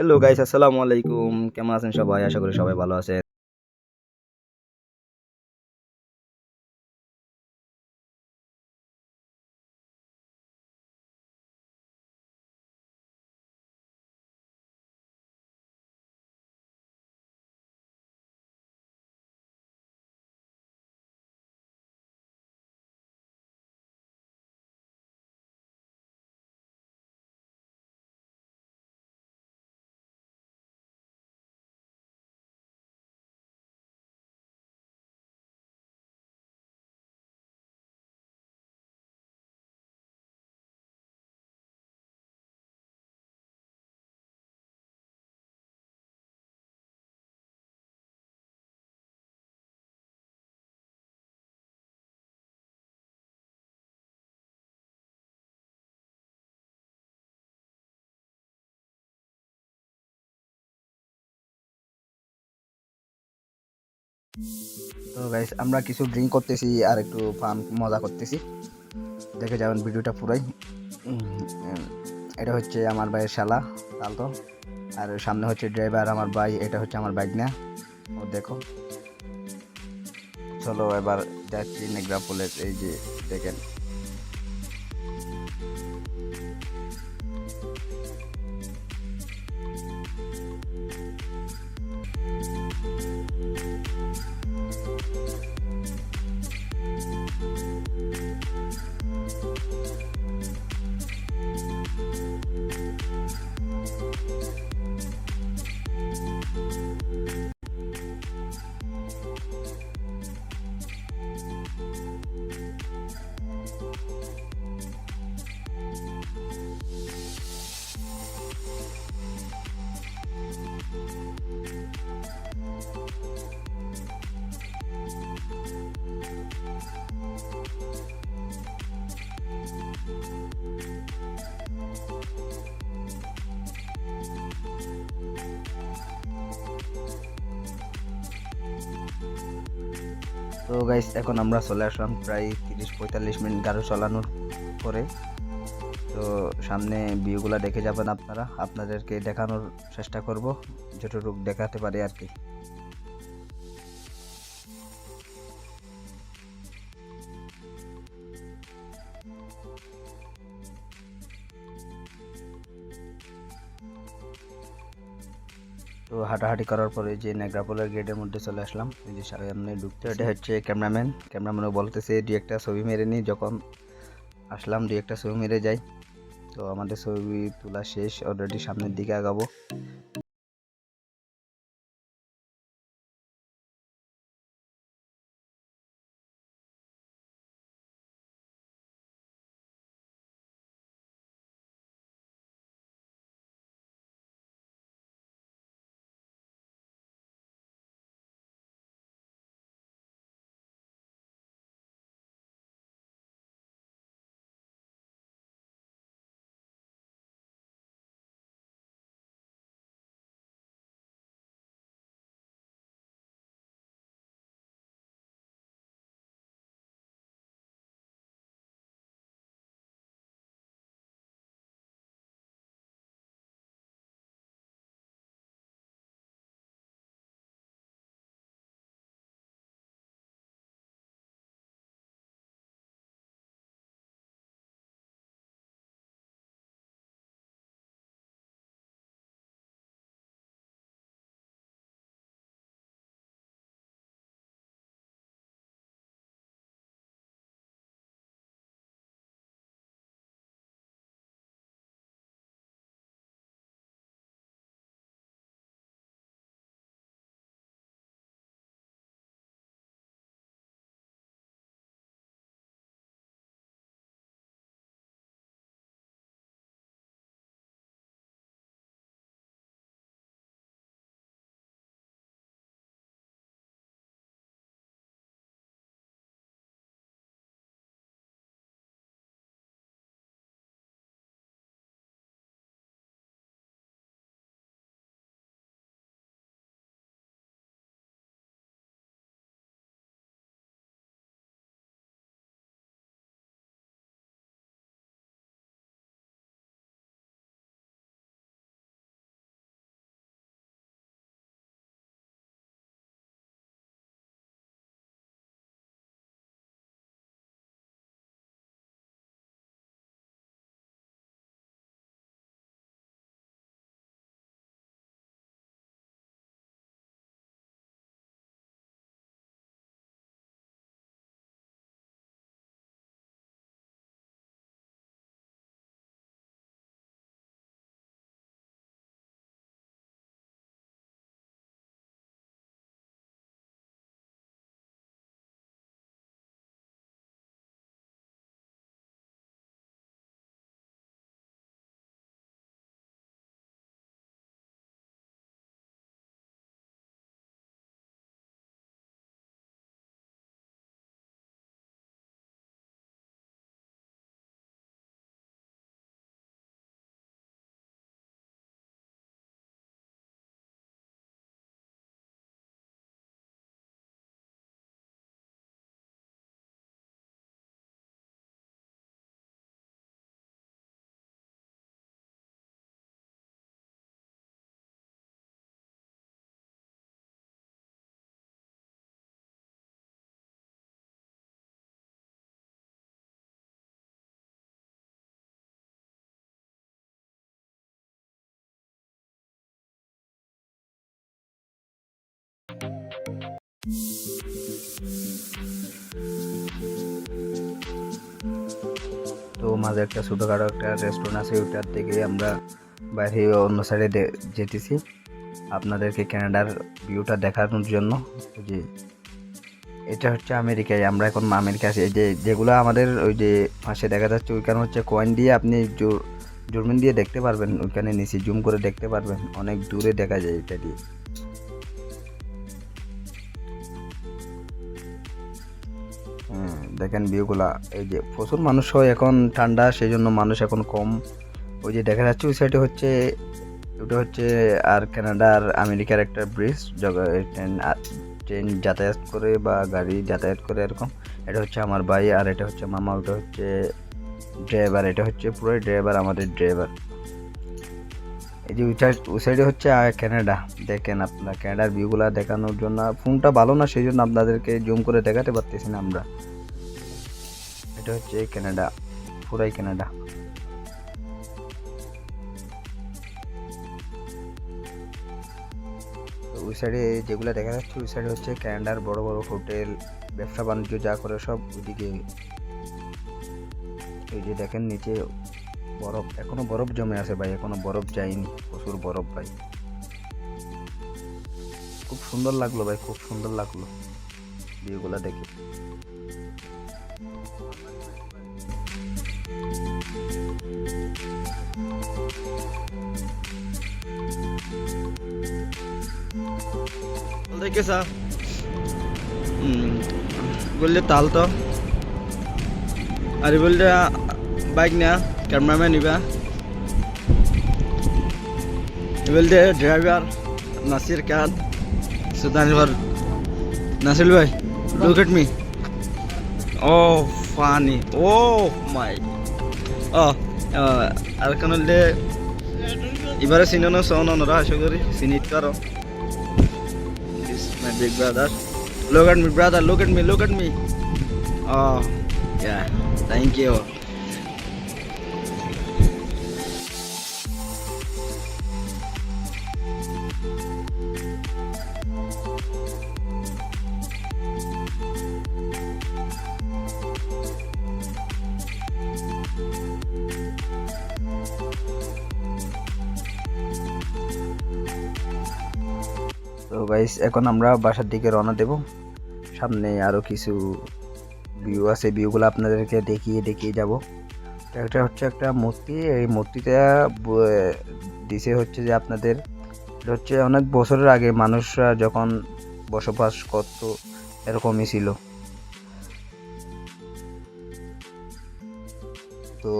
Hello guys আসসালামু আলাইকুম। কেমন আছেন সবাই? আশা করি সবাই ভালো আছেন। তো গাইস আমরা কিছু ড্রিঙ্ক করতেছি আর একটু ফান মজা করতেছি। দেখে যাবেন ভিডিওটা পুরাই। এটা হচ্ছে আমার ভাইয়ের শালা, তাল তো। আর সামনে হচ্ছে ড্রাইভার আমার ভাই, এটা হচ্ছে আমার বাইক না ও দেখো। চলো এবার যাচ্ছি নেগ্রাপোলের এই যে দেখেন। তো গাইস এখন আমরা চলে আসলাম প্রায় তিরিশ পঁয়তাল্লিশ মিনিট গাড়ি চালানোর পরে। তো সামনে ভিউগুলো দেখে যাবেন আপনারা। আপনাদেরকে দেখানোর চেষ্টা করব, যতটুকু দেখাতে পারি আর কি। তো হাঁটাহাঁটি করার পরে যে নেগ্রাপোলার গেটের মধ্যে চলে আসলাম। এই যে সামনে ঢুকতে, এটা হচ্ছে ক্যামেরাম্যান ক্যামেরাম্যানও বলতেছে, দুই একটা ছবি মেরে নিই যখন আসলাম, দুই একটা ছবি মেরে যাই। তো আমাদের ছবি তোলা শেষ অলরেডি সামনের দিকে আগাবো। তো মাঝে একটা ছোটোখাটো একটা রেস্টুরেন্ট আছে, ওইটার থেকে আমরা বাইরে অন্য সাইডে যেতেছি। আপনাদেরকে কানাডার ভিউটা দেখানোর জন্য। যে, এটা হচ্ছে আমেরিকায়। আমরা এখন আমেরিকা আছি। যে, যেগুলো আমাদের ওই যে পাশে দেখা যাচ্ছে, ওইখানে হচ্ছে কয়েন দিয়ে আপনি জোর জুরমিন দিয়ে দেখতে পারবেন। ওইখানে নিচে জুম করে দেখতে পারবেন। অনেক দূরে দেখা যায় এটা দিয়ে। দেখেন ভিউগুলা, এই যে প্রচুর মানুষ হয় এখন ঠান্ডা সেই জন্য মানুষ এখন কম। ওই যে দেখা যাচ্ছে, ওই সাইডে হচ্ছে, ওটা হচ্ছে আর কানাডার আমেরিকার একটা ব্রিজ ট্রেন ট্রেন যাতায়াত করে বা গাড়ি যাতায়াত করে এরকম। এটা হচ্ছে আমার ভাই আর এটা হচ্ছে মামা, ওটা হচ্ছে ড্রাইভার এটা হচ্ছে পুরোই ড্রাইভার আমাদের ড্রাইভার এই যে ওই সাইডে হচ্ছে কানাডা দেখেন আপনারা ক্যানাডার ভিউগুলো দেখানোর জন্য ফোনটা ভালো না সেই জন্য আপনাদেরকে জুম করে দেখাতে পারতেছি না আমরা। এটা হচ্ছে কানাডা পুরাই কানাডা ওই সাইডে যেগুলো দেখা যাচ্ছে, ওই সাইডে হচ্ছে কানাডার বড় বড় হোটেল ব্যবসা বাণিজ্য যা করে সব ওইদিকে। এই যে দেখেন নিচে বরফ, এখনও বরফ জমে আছে ভাই, এখনও বরফ যায়নি, প্রচুর বরফ ভাই। খুব সুন্দর লাগল ভাই, খুব সুন্দর লাগল। ভিউগুলা দেখে। দেখেছা বললে তাল তো। আর বললে বাইক না, ক্যামেরাম্যান নিবা। বলতে ড্রাইভার নাসির খান সুদানি ভার নাসির ভাই। Look at me. Oh, funny Oh my. Oh, আর কোন এবারে সিনেমা সৌনরা আশা করি সিনিট করো is my big brother. Look at me, brother. Look at me. Look at me. Oh, yeah. Thank you. Guys এখন আমরা বাসার দিকে রওনা দেব। সামনে আরও কিছু ভিউ আছে। ভিউগুলো আপনাদেরকে দেখিয়ে দেখিয়ে যাব। একটা হচ্ছে একটা মূর্তি। এই মূর্তিটা দিছে হচ্ছে যে আপনাদের হচ্ছে অনেক বছরের আগে মানুষরা যখন বসবাস করতো, এরকমই ছিল। তো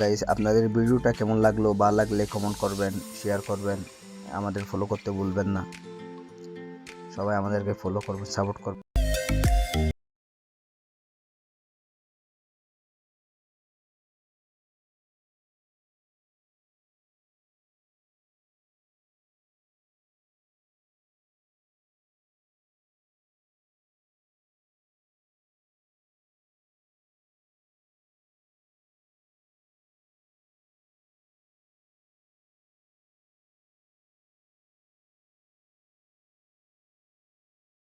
গাইস আপনাদের ভিডিওটা কেমন লাগল? বা লাগলে কমেন্ট করবেন শেয়ার করবেন। আমাদের ফলো করতে ভুলবেন না। সবাই আমাদেরকে ফলো করবে সাপোর্ট করবেন